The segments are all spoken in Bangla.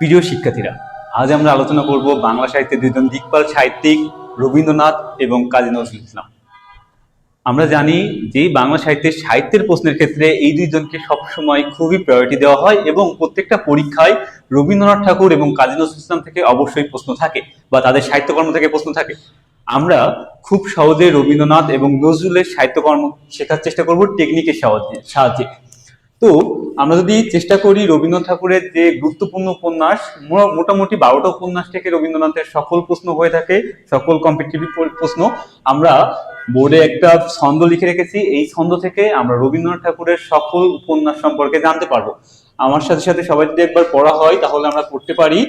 প্রিয় শিক্ষার্থীরা, আজ আমরা আলোচনা করব বাংলা সাহিত্যের দুইজন দিকপাল সাহিত্যিক রবীন্দ্রনাথ এবং কাজী নজরুল ইসলাম। আমরা জানি যে বাংলা সাহিত্যের সাহিত্যের প্রশ্নের ক্ষেত্রে এই দুইজনকে সবসময় খুবই প্রায়োরিটি দেওয়া হয় এবং প্রত্যেকটা পরীক্ষায় রবীন্দ্রনাথ ঠাকুর এবং কাজী নজরুল ইসলাম থেকে অবশ্যই প্রশ্ন থাকে বা তাদের সাহিত্যকর্ম থেকে প্রশ্ন থাকে। আমরা খুব সহজে রবীন্দ্রনাথ এবং নজরুলের সাহিত্যকর্ম শেখার চেষ্টা করব টেকনিকের সাহায্যে সাহায্যে। তো আমরা যদি চেষ্টা করি রবীন্দ্রনাথ ঠাকুরের যে গুরুত্বপূর্ণ উপন্যাস মোটামুটি বারোটা উপন্যাস থেকে রবীন্দ্রনাথের সকল প্রশ্ন হয়ে থাকে, সকল কম্পিটিটিভ প্রশ্ন, আমরা বোর্ডে একটা ছন্দ লিখে রেখেছি, এই ছন্দ থেকে আমরা রবীন্দ্রনাথ ঠাকুরের সকল উপন্যাস সম্পর্কে জানতে পারব। আমার সাথে সাথে সবাই যদি একবার পড়া হয়, তাহলে আমরা পড়তে পারি,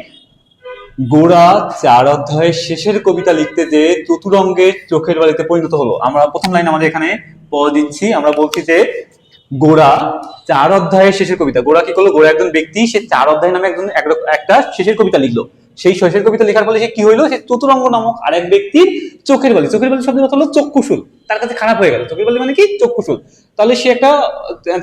গোড়া চার অধ্যায়ের শেষের কবিতা লিখতে যে চতুরঙ্গের চোখের বাড়িতে পরিণত হলো। আমরা প্রথম লাইন আমাদের এখানে পড়া দিচ্ছি, আমরা বলছি যে গোড়া চার অধ্যায়ের শেষের কবিতা। গোড়া কি করল? গোড়া একজন ব্যক্তি, সে চার অধ্যায় নামে একজন এক- একটা শেষের কবিতা লিখলো। সেই শেষের কবিতা লেখার ফলে সে কি হইল? সে চতুরঙ্গ নামক আরেক ব্যক্তির চোখের বালি চোখের বালি শব্দের অর্থ হলো চক্ষুশুল তার কাছে খারাপ হয়ে গেল। চোখের বালি মানে কি? চক্ষুশুল তাহলে সে একটা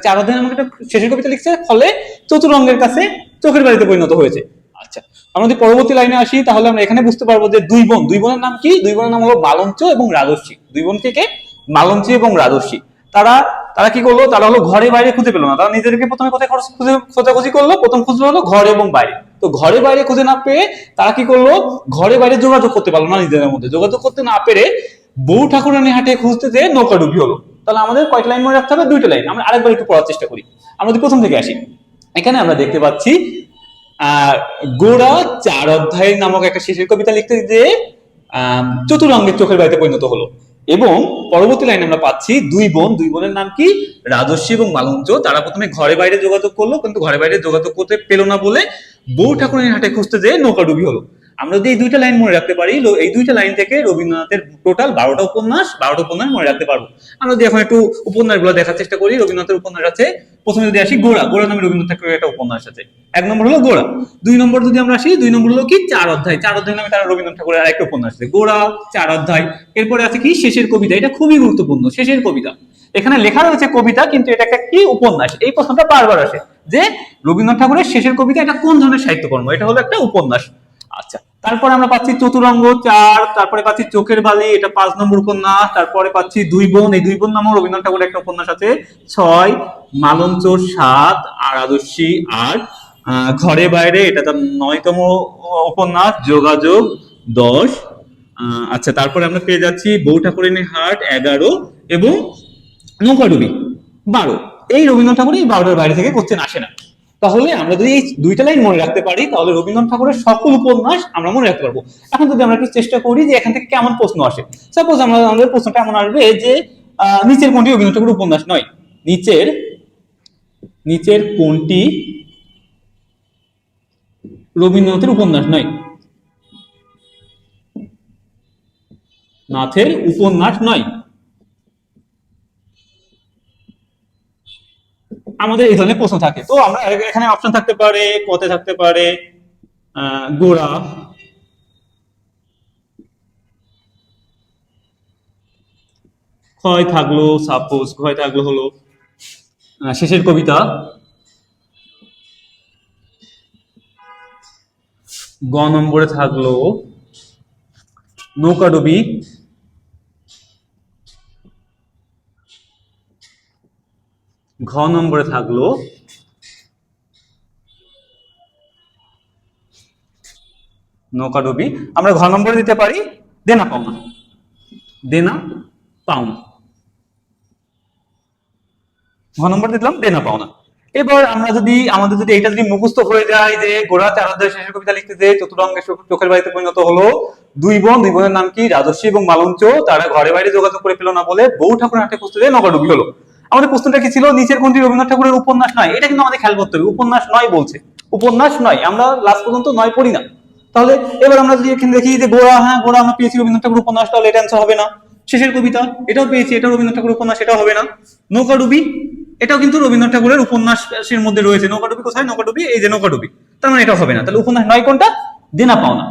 চার অধ্যায় নামক একটা শেষের কবিতা লিখছে, ফলে চতুরঙ্গের কাছে চোখের বাড়িতে পরিণত হয়েছে। আচ্ছা আমরা যদি পরবর্তী লাইনে আসি, তাহলে আমরা এখানে বুঝতে পারব যে দুই বোন দুই বোনের নাম কি? দুই বোনের নাম হলো মালঞ্চ এবং রাজর্ষি। দুই বোন থেকে মালঞ্চি এবং রাজর্ষি। তারা তারা কি করল? তারা হলো ঘরে বাইরে খুঁজে পেল না। তারা নিজেদেরকে প্রথমে কোথায় খরচ খুঁজে, খোঁজাখুঁজি করল, প্রথম খুঁজলো হলো ঘরে এবং বাইরে। তো ঘরে বাইরে খুঁজে না পেয়ে তারা কি করল? ঘরে বাইরে যোগাযোগ করতে পারল না নিজেদের মধ্যে। যোগাযোগ করতে না পেরে বউ ঠাকুরানি হাটে খুঁজতে যেয়ে নৌকা ডুবি হলো। তাহলে আমাদের কয়টা লাইন মনে রাখতে হবে? দুইটা লাইন। আমরা আরেকবার একটু পড়ার চেষ্টা করি। আমরা প্রথম থেকে আসি। এখানে আমরা দেখতে পাচ্ছি গোড়া চার অধ্যায় নামক একটা শেষের কবিতা লিখতে যে চতুরঙ্গের চোখের বাড়িতে পরিণত হলো। এবং পরবর্তী লাইনে আমরা পাচ্ছি দুই বোন। দুই বোনের নাম কি? রাজস্বী এবং মালঞ্চ তারা প্রথমে ঘরে বাইরে যোগাযোগ করল, কিন্তু ঘরে বাইরে যোগাযোগ করতে পেল না বলে বউ ঠাকুরের হাটে খুঁজতে যেয়ে নৌকা ডুবি হলো। আমরা যদি এই দুইটা লাইন মনে রাখতে পারি এই দুইটা লাইন থেকে রবীন্দ্রনাথের টোটাল বারোটা উপন্যাস বারোটা উপন্যাস মনে রাখতে পারব। আমরা যদি এখন একটু উপন্যাসগুলো দেখার চেষ্টা করি, রবীন্দ্রনাথের উপন্যাস আছে প্রথমে যদি আসি গোড়া গোড়া নামে রবীন্দ্রনাথ ঠাকুরের একটা উপন্যাস আছে। এক নম্বর হলো গোড়া। দুই নম্বর যদি আমরা আসি, দুই নম্বর হলো কি? চার অধ্যায়। চার অধ্যায় নামে তারা রবীন্দ্রনাথ ঠাকুরের আরেকটা উপন্যাস আছে। গোড়া, চার অধ্যায়। এরপরে আছে কি? শেষের কবিতা। এটা খুবই গুরুত্বপূর্ণ। শেষের কবিতা। এখানে লেখা রয়েছে কবিতা, কিন্তু এটা একটা কি উপন্যাস? এই প্রশ্নটা বারবার আসে যে রবীন্দ্রনাথ ঠাকুরের শেষের কবিতা এটা কোন ধরনের সাহিত্যকর্ম? এটা হলো একটা উপন্যাস। আচ্ছা তারপরে আমরা পাচ্ছি চতুরঙ্গ চার, তারপরে পাচ্ছি চোখের বালি, এটা পাঁচ নম্বর উপন্যাস। তারপরে পাচ্ছি দুই বোন। এই দুই বোন নামক রবীন্দ্রনাথ ঠাকুরের একটা উপন্যাস আছে। ছয় মালঞ্চোর সাত আর আদর্শী আট ঘরে বাইরে, এটা তার নয়তম উপন্যাস, যোগাযোগ দশ। আচ্ছা তারপরে আমরা পেয়ে যাচ্ছি বউ ঠাকুরিনী হাট এগারো এবং নৌকাডুবি বারো। এই রবীন্দ্রনাথ ঠাকুর এই বারোটার বাইরে থেকে কোশ্চেন আসে না। তাহলে আমরা যদি এই দুইটা লাইন মনে রাখতে পারি, তাহলে রবীন্দ্রনাথ ঠাকুরের সকল উপন্যাস আমরা মনে রাখতে পারব। এখন যদি আমরা একটু চেষ্টা করি যে এখান থেকে কেমন প্রশ্ন আসে। সাপোজ আমরা আমাদের প্রশ্নটা এমন আসবে যে নিচের কোনটি রবীন্দ্রনাথ ঠাকুর উপন্যাস নয়? নিচের নিচের কোনটি রবীন্দ্রনাথের উপন্যাস নয়? নাথের উপন্যাস নয়। আমাদের এই ধরনের প্রশ্ন থাকে। তো আমরা এখানে অপশন থাকতে পারে কতে থাকতে পারে গোড়া। ক্ষয় থাকল সাপোজ ক্ষয় থাকল হলো। শেষের কবিতা। গ নম্বরে থাকল নৌকাডুবি ঘ নম্বরে থাকল নৌকাডুবি আমরা ঘ নম্বরে দিতে পারি? দেনা পাওনা। দেনা পাওনা। ঘ নম্বর দিলাম, দেনা পাওনা। এবার আমরা যদি, আমাদের যদি এটা যদি মুখস্থ হয়ে যায় যে গোড়া চার অধ্যায় শেষের কবিতা লিখতে যে চতুরঙ্গের চোখ- চোখের বাড়িতে পরিণত হলো, দুই বোন, দুই বোনের নাম কি? রাজস্বী এবং মালঞ্চ, তারা ঘরে বাইরে যোগাযোগ করে পেল না বলে বউ ঠাকুরের হাতে খুঁজতে যে নৌকাডুবি হলো। আমাদের প্রশ্নটা কি ছিল? নিচের কোনটি রবীন্দ্রনাথ ঠাকুরের উপন্যাস নয়? এটা কিন্তু আমাদের খেয়াল করতে হবে। উপন্যাস নয় বলছে। উপন্যাস নয়, আমরা লাস্ট পর্যন্ত নয় পড়ি না। তাহলে এবার আমরা যদি এখানে দেখি যে গোড়া হ্যাঁ গোড়া আমরা পেয়েছি রবীন্দ্রনাথ ঠাকুর উপন্যাস, তাহলে এটা অ্যান্সার হবে না। শেষের কবিতা, এটাও পেয়েছি এটা রবীন্দ্রনাথ ঠাকুর উপন্যাস, এটাও হবে না। নৌকাডুবি এটাও কিন্তু রবীন্দ্রনাথ ঠাকুরের উপন্যাসের মধ্যে রয়েছে, নৌকাডুবি কোথায়? নৌকাডুবি, এই যে নৌকাডুবি। তার মানে এটা হবে না। তাহলে উপন্যাস নয় কোনটা? দেনা পাওনা।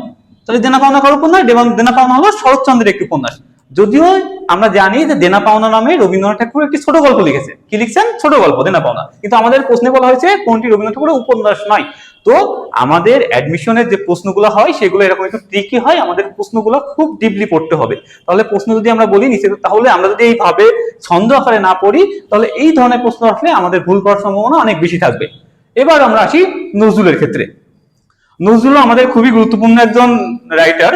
তাহলে দেনা পাওনা কার উপন্যাস? এবং দেনা পাওনা হলো শরৎচন্দ্রের একটি উপন্যাস। যদিও আমরা জানি যে দেনা পাওনা নামে রবীন্দ্রনাথ ঠাকুর একটি ছোট গল্প লিখেছে। কি লিখছেন? ছোট গল্প, দেনা পাওনা। কিন্তু আমাদের প্রশ্নে বলা হয়েছে কোনটি রবীন্দ্রনাথ ঠাকুরের উপন্যাস নয়? তো আমাদের অ্যাডমিশনের যে প্রশ্নগুলো হয়, সেগুলো এরকম একটু ট্রিকি হয়, আমাদের প্রশ্নগুলো খুব ডিপলি পড়তে হবে। তাহলে প্রশ্ন যদি আমরা বলি নিচে, তাহলে আমরা যদি এইভাবে ছন্দ আকারে না পড়ি, তাহলে এই ধরনের প্রশ্ন আসলে আমাদের ভুল করার সম্ভাবনা অনেক বেশি থাকবে। এবার আমরা আসি নজরুলের ক্ষেত্রে। নজরুল আমাদের খুবই গুরুত্বপূর্ণ একজন রাইটার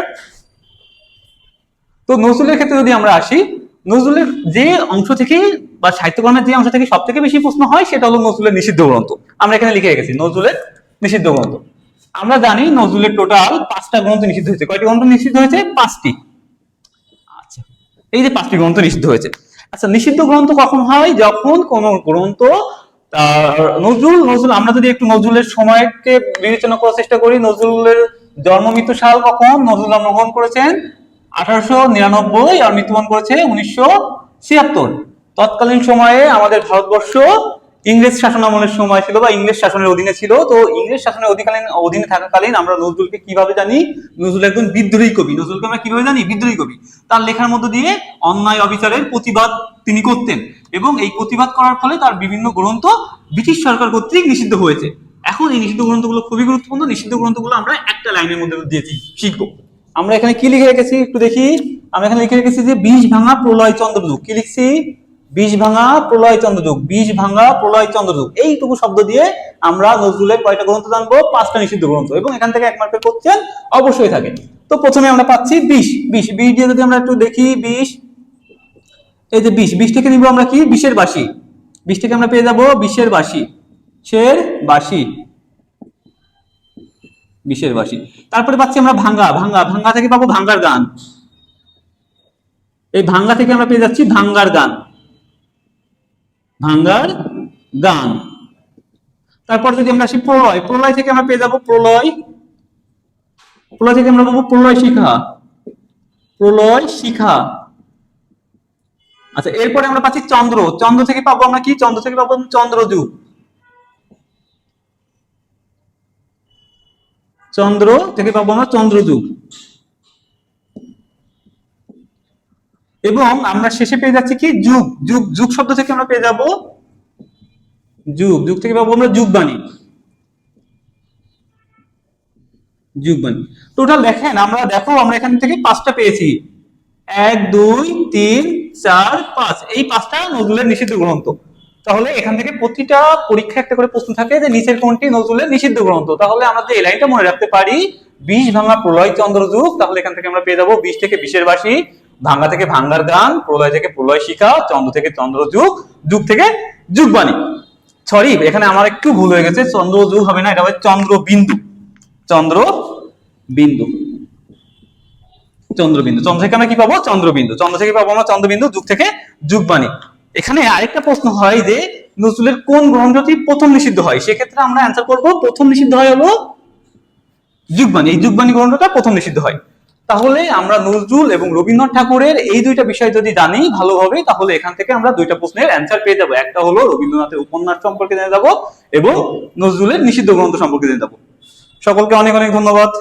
তো নজরুলের ক্ষেত্রে যদি আমরা আসি, নজরুলের যে অংশ থেকে বা সাহিত্যকর্মের যে অংশ থেকে সব থেকে বেশি প্রশ্ন হয়, সেটা হলো নজরুলের নিষিদ্ধ গ্রন্থ। আমরা এখানে লিখে রেখেছি, নজরুলের নিষিদ্ধ গ্রন্থ। আমরা জানি নজরুলের টোটাল পাঁচটা গ্রন্থ নিষিদ্ধ হয়েছে। কয়টি গ্রন্থ নিষিদ্ধ হয়েছে? পাঁচটি। আচ্ছা এই যে পাঁচটি গ্রন্থ নিষিদ্ধ হয়েছে। আচ্ছা নিষিদ্ধ গ্রন্থ কখন হয়? যখন কোন গ্রন্থ নজরুল নজরুল, আমরা যদি একটু নজরুলের সময়কে বিবেচনা করার চেষ্টা করি, নজরুলের জন্ম, মৃত্যু সাল কখন? নজরুল জন্মগ্রহণ করেছেন আঠারোশো নিরানব্বই আর মৃত্যুবরণ করেছে উনিশশো ছিয়াত্তর। তৎকালীন সময়ে আমাদের ভারতবর্ষ ইংরেজ শাসনামলের সময় ছিল বা ইংরেজ শাসনের অধীনে ছিল, তো ইংরেজ শাসনের অধিকালীন, অধীনে থাকাকালীন আমরা নজরুলকে কীভাবে জানি? নজরুল একজন বিদ্রোহী কবি। নজরুলকে আমরা কীভাবে জানি? বিদ্রোহী কবি। তার লেখার মধ্য দিয়ে অন্যায় অবিচারের প্রতিবাদ তিনি করতেন এবং এই প্রতিবাদ করার ফলে তার বিভিন্ন গ্রন্থ ব্রিটিশ সরকার কর্তৃক নিষিদ্ধ হয়েছে। এখন এই নিষিদ্ধ গ্রন্থগুলো খুবই গুরুত্বপূর্ণ। নিষিদ্ধ গ্রন্থগুলো আমরা একটা লাইনের মধ্যে দিয়েছি, শিখব। আমরা এখানে কি লিখে রেখেছি? একটু দেখি। আমরা এখানে লিখে রেখেছি যে বিষ ভাঙা প্রলয় চন্দ্রযুগ কি লিখছি? বিষ ভাঙা, প্রলয় চন্দ্রযুগ বিষ ভাঙা, প্রলয় চন্দ্রযুগ এইটুকু শব্দ দিয়ে আমরা নজরুলের কয়টা গ্রন্থ জানব? পাঁচটা নিষিদ্ধ গ্রন্থ। এবং এখান থেকে এক কোশ্চেন অবশ্যই থাকে। তো প্রথমে আমরা পাচ্ছি বিষ। বিষ। বিষ দিয়ে যদি আমরা একটু দেখি, বিষ। এই যে বিষ। বিষ থেকে নিব আমরা কি? বিষের বাসি বিষ থেকে আমরা পেয়ে যাব বিষের বাসি শের বাসি বিষের বাসি তারপরে পাচ্ছি আমরা ভাঙ্গা। ভাঙ্গা। ভাঙ্গা থেকে পাবো ভাঙ্গার গান। এই ভাঙ্গা থেকে আমরা পেয়ে যাচ্ছি ভাঙ্গার গান। ভাঙ্গার গান। তারপর যদি আমরা আসি প্রলয় প্রলয় থেকে আমরা পেয়ে যাব প্রলয়। প্রলয় থেকে আমরা পাবো প্রলয় শিখা। প্রলয় শিখা। আচ্ছা এরপরে আমরা পাচ্ছি চন্দ্র। চন্দ্র থেকে পাবো আমরা কি? চন্দ্র থেকে পাবো চন্দ্রযুগ। চন্দ্র থেকে পাবো আমরা চন্দ্রযুগ। এবং আমরা শেষে পেয়ে যাচ্ছি কি? যুগ। যুগ। যুগ শব্দ থেকে আমরা পেয়ে যাব যুগ। যুগ থেকে পাবো আমরা যুগবাণী। যুগবাণী। টোটাল দেখেন, আমরা দেখো, আমরা এখান থেকে পাঁচটা পেয়েছি। এক, দুই, তিন, চার, পাঁচ। এই পাঁচটা নজরুলের নিষিদ্ধ গ্রন্থ। তাহলে এখান থেকে প্রতিটা পরীক্ষা একটা করে প্রশ্ন থাকে যে নিচের কোনটি নজরুলের নিষিদ্ধ গ্রন্থ। তাহলে আমরা যে এই লাইনটা মনে রাখতে পারি বিষ ভাঙা প্রলয় চন্দ্রযুগ তাহলে এখান থেকে আমরা পেয়ে যাব বিষ থেকে বিশের বাসী ভাঙ্গা থেকে ভাঙ্গার গান, প্রলয় থেকে প্রলয় শিখা, চন্দ্র থেকে চন্দ্রযুগ যুগ যুগ থেকে যুগবাণী। সরি এখানে আমার একটু ভুল হয়ে গেছে চন্দ্রযুগ হবে না, এটা হবে চন্দ্রবিন্দু চন্দ্র বিন্দু। চন্দ্রবিন্দু চন্দ্র থেকে আমরা কি পাবো? চন্দ্রবিন্দু চন্দ্র থেকে পাবো আমরা? চন্দ্রবিন্দু যুগ থেকে যুগবাণী। এখানে আরেকটা প্রশ্ন হয় যে, নজরুলের কোন গ্রন্থটি প্রথম নিষিদ্ধ হয়? সেক্ষেত্রে আমরা অ্যান্সার করব, প্রথম নিষিদ্ধ হয় হলো যুগবাণী। এই যুগবাণী গ্রন্থটা প্রথম নিষিদ্ধ হয়। তাহলে আমরা নজরুল এবং রবীন্দ্রনাথ ঠাকুরের এই দুইটা বিষয় যদি জানি ভালোভাবে, তাহলে এখান থেকে আমরা দুইটা প্রশ্নের অ্যান্সার পেয়ে যাব। একটা হলো রবীন্দ্রনাথের উপন্যাস সম্পর্কে জেনে যাব এবং নজরুলের নিষিদ্ধ গ্রন্থ সম্পর্কে জেনে যাব। সকলকে অনেক অনেক ধন্যবাদ।